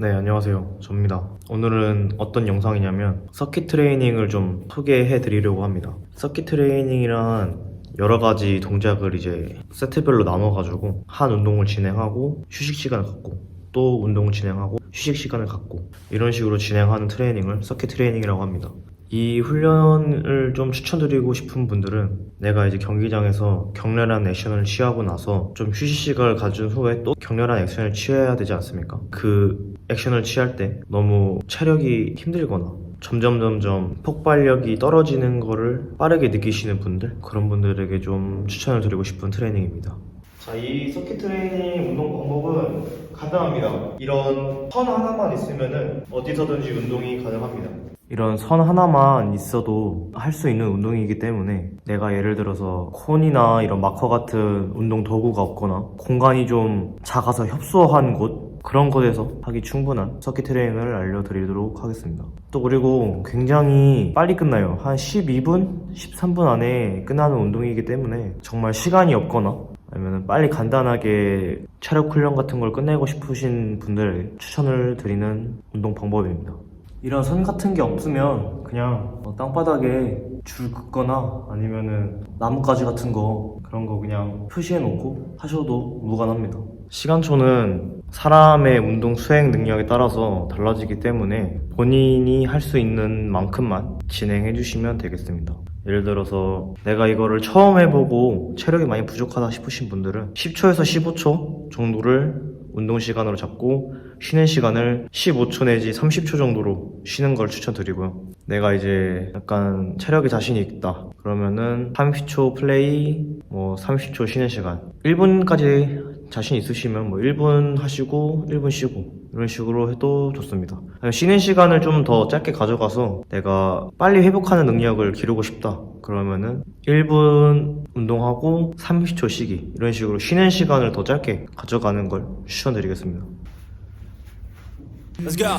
네, 안녕하세요. 접니다. 오늘은 어떤 영상이냐면 서킷 트레이닝을 좀 소개해 드리려고 합니다. 서킷 트레이닝이란 여러 가지 동작을 이제 세트별로 나눠가지고 한 운동을 진행하고 휴식 시간을 갖고 또 운동을 진행하고 휴식 시간을 갖고 이런 식으로 진행하는 트레이닝을 서킷 트레이닝이라고 합니다. 이 훈련을 좀 추천드리고 싶은 분들은 내가 이제 경기장에서 격렬한 액션을 취하고 나서 좀 휴식 시간을 가진 후에 또 격렬한 액션을 취해야 되지 않습니까? 그 액션을 취할 때 너무 체력이 힘들거나 점점 점점 폭발력이 떨어지는 거를 빠르게 느끼시는 분들 그런 분들에게 좀 추천을 드리고 싶은 트레이닝입니다. 자, 이 서킷 트레이닝 운동 방법은 간단합니다. 이런 선 하나만 있으면은 어디서든지 운동이 가능합니다. 이런 선 하나만 있어도 할 수 있는 운동이기 때문에 내가 예를 들어서 콘이나 이런 마커 같은 운동 도구가 없거나 공간이 좀 작아서 협소한 곳 그런 곳에서 하기 충분한 서킷 트레이닝을 알려드리도록 하겠습니다. 또 그리고 굉장히 빨리 끝나요. 한 12분, 13분 안에 끝나는 운동이기 때문에 정말 시간이 없거나 아니면 빨리 간단하게 체력 훈련 같은 걸 끝내고 싶으신 분들에게 추천을 드리는 운동 방법입니다. 이런 선 같은 게 없으면 그냥 뭐 땅바닥에 줄 긋거나 아니면은 나뭇가지 같은 거 그런 거 그냥 표시해 놓고 하셔도 무관합니다. 시간초는 사람의 운동 수행 능력에 따라서 달라지기 때문에 본인이 할 수 있는 만큼만 진행해 주시면 되겠습니다. 예를 들어서 내가 이거를 처음 해보고 체력이 많이 부족하다 싶으신 분들은 10초에서 15초 정도를 운동 시간으로 잡고 쉬는 시간을 15초 내지 30초 정도로 쉬는 걸 추천드리고요. 내가 이제 약간 체력이 자신이 있다. 그러면은 30초 플레이, 뭐 30초 쉬는 시간. 1분까지 자신 있으시면 뭐 1분 하시고 1분 쉬고 이런 식으로 해도 좋습니다. 쉬는 시간을 좀 더 짧게 가져가서 내가 빨리 회복하는 능력을 기르고 싶다. 그러면은 1분 운동하고 30초 쉬기 이런 식으로 쉬는 시간을 더 짧게 가져가는 걸 추천드리겠습니다. Let's go.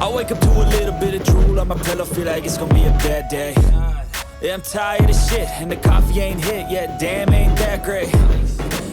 I wake up to a little bit of drool on my pillow, feel like it's gonna be a bad day. Yeah, I'm tired of shit, and the coffee ain't hit yet. Damn, ain't that great.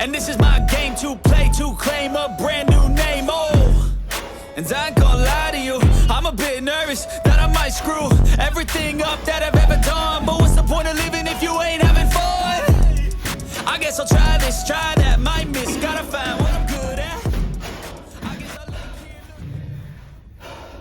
And this is my game to play, to claim a brand new name. Oh, and I ain't gonna lie to you, I'm a bit nervous that I might screw everything up that I've ever done. But what's the point of living if you ain't having fun? I guess I'll try this, try that, might miss, gotta find what I'm good at. I guess I'll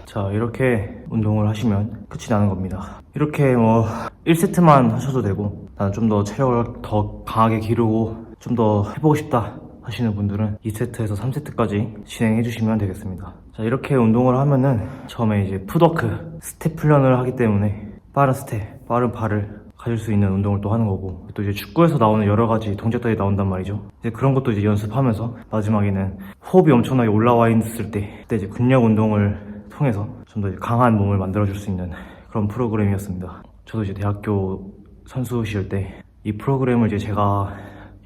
자, 이렇게 운동을 하시면 끝이 나는 겁니다. 이렇게 뭐 1세트만 하셔도 되고 나는 좀 더 체력을 더 강하게 기르고 좀 더 해보고 싶다 하시는 분들은 2세트에서 3세트까지 진행해 주시면 되겠습니다. 자, 이렇게 운동을 하면은 처음에 이제 푸더크 스텝 훈련을 하기 때문에 빠른 스텝, 빠른 발을 가질 수 있는 운동을 또 하는 거고 또 이제 축구에서 나오는 여러 가지 동작들이 나온단 말이죠. 이제 그런 것도 이제 연습하면서 마지막에는 호흡이 엄청나게 올라와 있을 때 그때 이제 근력 운동을 통해서 좀 더 강한 몸을 만들어 줄 수 있는 그런 프로그램이었습니다. 저도 이제 대학교 선수 시절 때 이 프로그램을 이제 제가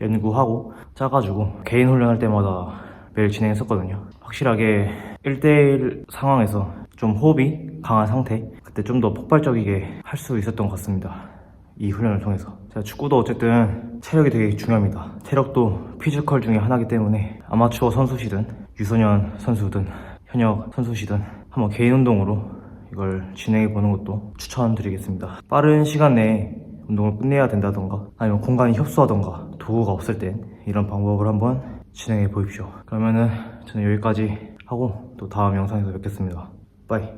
연구하고 짜가지고 개인 훈련할 때마다 매일 진행했었거든요. 확실하게 1대1 상황에서 좀 호흡이 강한 상태 그때 좀 더 폭발적이게 할 수 있었던 것 같습니다. 이 훈련을 통해서 제가 축구도 어쨌든 체력이 되게 중요합니다. 체력도 피지컬 중에 하나이기 때문에 아마추어 선수시든 유소년 선수든 현역 선수시든 한번 개인 운동으로 이걸 진행해 보는 것도 추천드리겠습니다. 빠른 시간 내에 운동을 끝내야 된다던가 아니면 공간이 협소하던가 도구가 없을 땐 이런 방법을 한번 진행해 보십시오. 그러면은 저는 여기까지 하고 또 다음 영상에서 뵙겠습니다. 빠이.